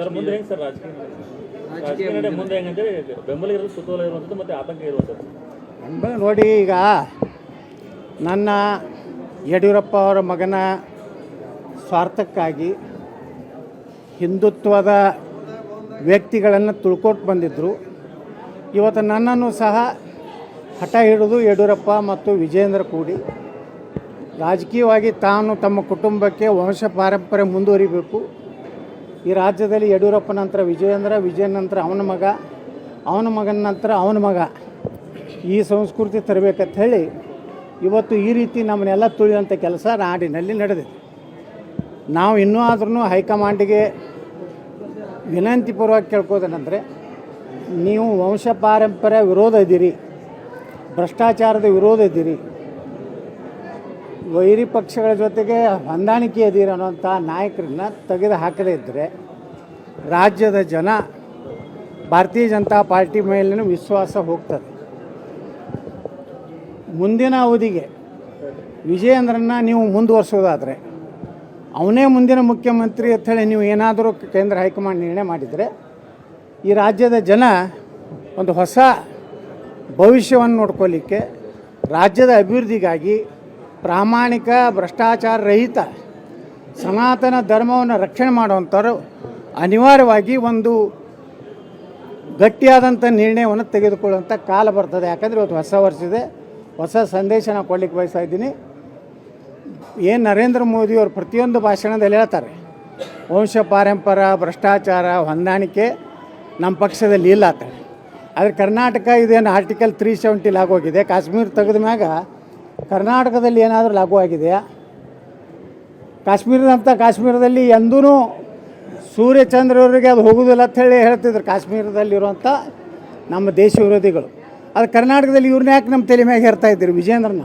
Sir ಮುಂದೆ ಹೆಂಗೆ sir ರಾಜಕೀಯ? ಮುಂದೆ ಹೆಂಗಂದ್ರೆ ಬೆಂಬಲ ಇರೋದು ಸುತ್ತೋಲ ಇರುವಂಥದ್ದು ಮತ್ತೆ ಆತಂಕ ಇರುವಂಥದ್ದು ನೋಡಿ ಈಗ ನನ್ನ ಯಡಿಯೂರಪ್ಪ ಅವರ ಮಗನ ಸ್ವಾರ್ಥಕ್ಕಾಗಿ ಹಿಂದುತ್ವದ ವ್ಯಕ್ತಿಗಳನ್ನು ತುಳ್ಕೊಟ್ಟು ಬಂದಿದ್ದರು ಇವತ್ತು ನನ್ನನ್ನು ಸಹ ಹಠ ಹಿಡಿದು ಯಡಿಯೂರಪ್ಪ ಮತ್ತು ವಿಜೇಂದ್ರ ಕೂಡಿ ರಾಜಕೀಯವಾಗಿ ತಾನು ತಮ್ಮ ಕುಟುಂಬಕ್ಕೆ ವಂಶ ಪಾರಂಪರೆ ಮುಂದುವರಿಬೇಕು. ಈ ರಾಜ್ಯದಲ್ಲಿ ಯಡಿಯೂರಪ್ಪ ನಂತರ ವಿಜಯೇಂದ್ರ ವಿಜಯನ್ ನಂತರ ಅವನ ಮಗ, ಅವನ ಮಗನ ನಂತರ ಅವನ ಮಗ. ಈ ಸಂಸ್ಕೃತಿ ತರಬೇಕಂತ ಹೇಳಿ ಇವತ್ತು ಈ ರೀತಿ ನಮ್ಮನ್ನೆಲ್ಲ ತುಳಿಯುವಂಥ ಕೆಲಸ ನಾಡಿನಲ್ಲಿ ನಡೆದಿದೆ. ನಾವು ಇನ್ನೂ ಆದ್ರೂ ಹೈಕಮಾಂಡಿಗೆ ವಿನಂತಿಪೂರ್ವಕ ಕೇಳ್ಕೋದೇನೆಂದರೆ, ನೀವು ವಂಶ ಪಾರಂಪರ್ಯ ವಿರೋಧ ಇದ್ದೀರಿ, ಭ್ರಷ್ಟಾಚಾರದ ವಿರೋಧ ಇದ್ದೀರಿ ವೈರಿ ಪಕ್ಷಗಳ ಜೊತೆಗೆ ಹೊಂದಾಣಿಕೆ ಅದೀರ ಅನ್ನೋಂಥ ನಾಯಕರನ್ನ ತೆಗೆದು ಹಾಕದೇ ಇದ್ದರೆ ರಾಜ್ಯದ ಜನ ಭಾರತೀಯ ಜನತಾ ಪಾರ್ಟಿ ಮೇಲಿನ ವಿಶ್ವಾಸ ಹೋಗ್ತದೆ. ಮುಂದಿನ ಅವಧಿಗೆ ವಿಜಯೇಂದ್ರನ್ನ ನೀವು ಮುಂದುವರಿಸೋದಾದರೆ, ಅವನೇ ಮುಂದಿನ ಮುಖ್ಯಮಂತ್ರಿ ಅಂಥೇಳಿ ನೀವು ಏನಾದರೂ ಕೇಂದ್ರ ಹೈಕಮಾಂಡ್ ನಿರ್ಣಯ ಮಾಡಿದರೆ, ಈ ರಾಜ್ಯದ ಜನ ಒಂದು ಹೊಸ ಭವಿಷ್ಯವನ್ನು ನೋಡ್ಕೊಳ್ಳಿಕ್ಕೆ ರಾಜ್ಯದ ಅಭಿವೃದ್ಧಿಗಾಗಿ ಪ್ರಾಮಾಣಿಕ, ಭ್ರಷ್ಟಾಚಾರ ರಹಿತ, ಸನಾತನ ಧರ್ಮವನ್ನು ರಕ್ಷಣೆ ಮಾಡುವಂಥವ್ರು ಅನಿವಾರ್ಯವಾಗಿ ಒಂದು ಗಟ್ಟಿಯಾದಂಥ ನಿರ್ಣಯವನ್ನು ತೆಗೆದುಕೊಳ್ಳುವಂಥ ಕಾಲ ಬರ್ತದೆ. ಯಾಕಂದರೆ ಇವತ್ತು ಹೊಸ ವರ್ಷ ಇದೆ. ಹೊಸ ಸಂದೇಶ ನಾನು ಕೊಡ್ಲಿಕ್ಕೆ ಬಯಸ್ತಾ ಇದ್ದೀನಿ. ಏನು ನರೇಂದ್ರ ಮೋದಿಯವರು ಪ್ರತಿಯೊಂದು ಭಾಷಣದಲ್ಲಿ ಹೇಳ್ತಾರೆ. ವಂಶ ಪಾರಂಪರ, ಭ್ರಷ್ಟಾಚಾರ, ಹೊಂದಾಣಿಕೆ ನಮ್ಮ ಪಕ್ಷದಲ್ಲಿ ಇಲ್ಲ ಅಂತಾರೆ ಆದರೆ ಕರ್ನಾಟಕ ಇದೇನು ಆರ್ಟಿಕಲ್ ತ್ರೀ ಸೆವೆಂಟಿ ಲಾಗು ಆಗಿದೆ ಕಾಶ್ಮೀರ ತೆಗೆದ ಮ್ಯಾಗ ಕರ್ನಾಟಕದಲ್ಲಿ ಏನಾದರೂ ಲಾಗು ಆಗಿದೆಯಾ? ಕಾಶ್ಮೀರದಂಥ ಕಾಶ್ಮೀರದಲ್ಲಿ ಎಂದೂ ಸೂರ್ಯಚಂದ್ರವರಿಗೆ ಅದು ಹೋಗುವುದಿಲ್ಲ ಅಂತ ಹೇಳಿ ಹೇಳ್ತಿದ್ರು ಕಾಶ್ಮೀರದಲ್ಲಿರುವಂಥ ನಮ್ಮ ದೇಶ ವಿರೋಧಿಗಳು. ಅದು ಕರ್ನಾಟಕದಲ್ಲಿ ಇವ್ರನ್ನ ಯಾಕೆ ನಮ್ಮ ತಲೆ ಮ್ಯಾಗೆ ಹೇರ್ತಾ ಇದ್ದೀರಿ ವಿಜೇಂದ್ರನ